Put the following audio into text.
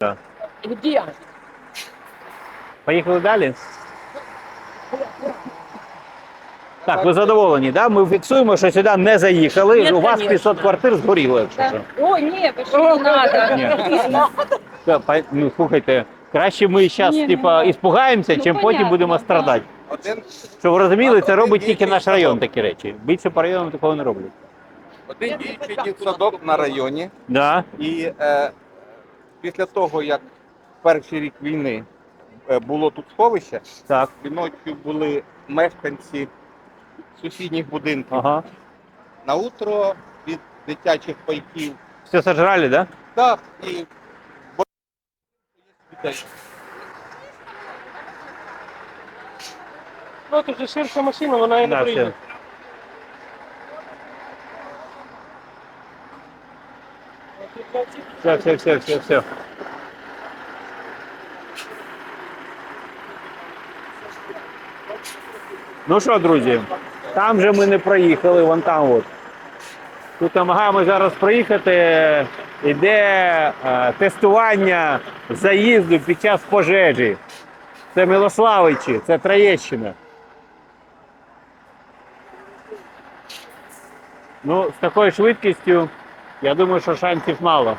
Так. Где? Поїхали далі. Так, ви задоволені, да? Ми фіксуємо, що сюди не заїхали. Ні, У вас конечно. 500 квартир згоріло, якщо що. О, не, почему не надо? Ні. Та, па- Ну, слухайте, краще ми зараз Ні, типа, надо. іспугаємося, Ну, чим потім понятно, будемо да. страдати. Один, Щоб ви розуміли, це робить тільки наш район такі речі. Більше по району такого не роблять. один діючий дитсадок на районі. Да? І е, після того, як перший рік війни е, було тут сховище, Так. і ночі були мешканці сусідніх будинків. Ага. На утро від дитячих пайків. Все сожрали, да? Так, і дітей. Ну, це вже ширша машина, вона і не приїде. Все. Все, все, все, все. Ну що, друзі, там же ми не проїхали, вон там от. Тут намагаємося зараз проїхати. Іде е, тестування заїзду під час пожежі. Це Милославичі, це Троєщина. Ну, з такою швидкістю, я думаю, що шансів мало.